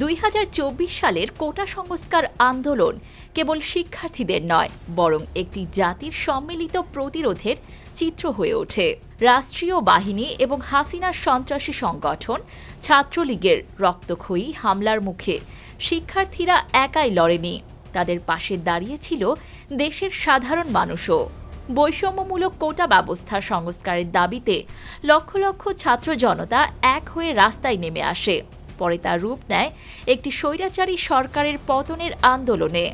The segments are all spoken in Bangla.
দুই হাজার চব্বিশ সালের কোটা সংস্কার আন্দোলন কেবল শিক্ষার্থীদের নয়, বরং একটি জাতির সম্মিলিত প্রতিরোধের চিত্র হয়ে ওঠে। রাষ্ট্রীয় বাহিনী এবং হাসিনার সন্ত্রাসী সংগঠন ছাত্রলীগের রক্তক্ষয়ী হামলার মুখে শিক্ষার্থীরা একাই লড়েনি। তাদের পাশে দাঁড়িয়েছিল দেশের সাধারণ মানুষও। বৈষম্যমূলক কোটা ব্যবস্থা সংস্কারের দাবিতে লক্ষ লক্ষ ছাত্র জনতা এক হয়ে রাস্তায় নেমে আসে। পরে তা রূপ নেয় একটি স্বৈরাচারী সরকারের পতনের আন্দোলনে।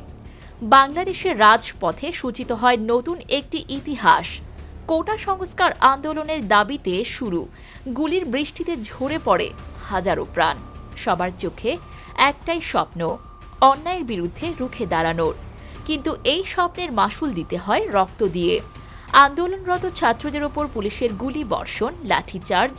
বাংলাদেশের রাজপথে সূচিত হয় নতুন একটি ইতিহাস। কোটা সংস্কার আন্দোলনের দাবিতে শুরু। গুলির বৃষ্টিতে ঝরে পড়ে হাজারো প্রাণ। সবার চোখে একটাই স্বপ্ন, অন্যায়ের বিরুদ্ধে রুখে দাঁড়ানোর। কিন্তু এই স্বপ্নের মাসুল দিতে হয় রক্ত দিয়ে। আন্দোলনরত ছাত্রদের ওপর পুলিশের গুলি বর্ষণ, লাঠিচার্জ,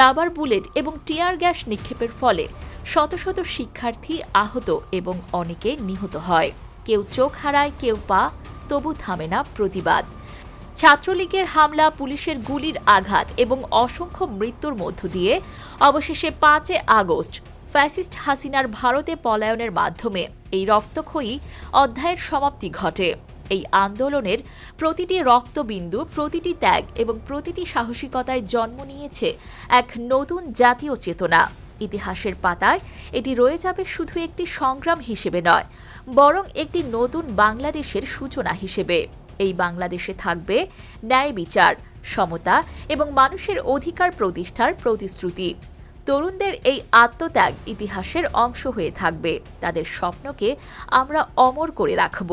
রাবার বুলেট এবং টিয়ার গ্যাস নিক্ষেপের ফলে শত শত শিক্ষার্থী আহত এবং অনেকে নিহত হয়। কেউ চোখ হারায়, কেউ পা, তবু থামে না প্রতিবাদ। ছাত্রলীগের হামলা, পুলিশের গুলির আঘাত এবং অসংখ্য মৃত্যুর মধ্য দিয়ে অবশেষে পাঁচে আগস্ট ফ্যাসিস্ট হাসিনার ভারতে পলায়নের মাধ্যমে এই রক্তক্ষয়ী অধ্যায়ের সমাপ্তি ঘটে। এই আন্দোলনের প্রতিটি রক্তবিন্দু, প্রতিটি ত্যাগ এবং প্রতিটি সাহসিকতায় জন্ম নিয়েছে এক নতুন জাতীয় চেতনা। ইতিহাসের পাতায় এটি রয়ে যাবে শুধু একটি সংগ্রাম হিসেবে নয়, বরং একটি নতুন বাংলাদেশের সূচনা হিসেবে। এই বাংলাদেশে থাকবে ন্যায় বিচার, সমতা এবং মানুষের অধিকার প্রতিষ্ঠার প্রতিশ্রুতি। তরুণদের এই আত্মত্যাগ ইতিহাসের অংশ হয়ে থাকবে। তাদের স্বপ্নকে আমরা অমর করে রাখব।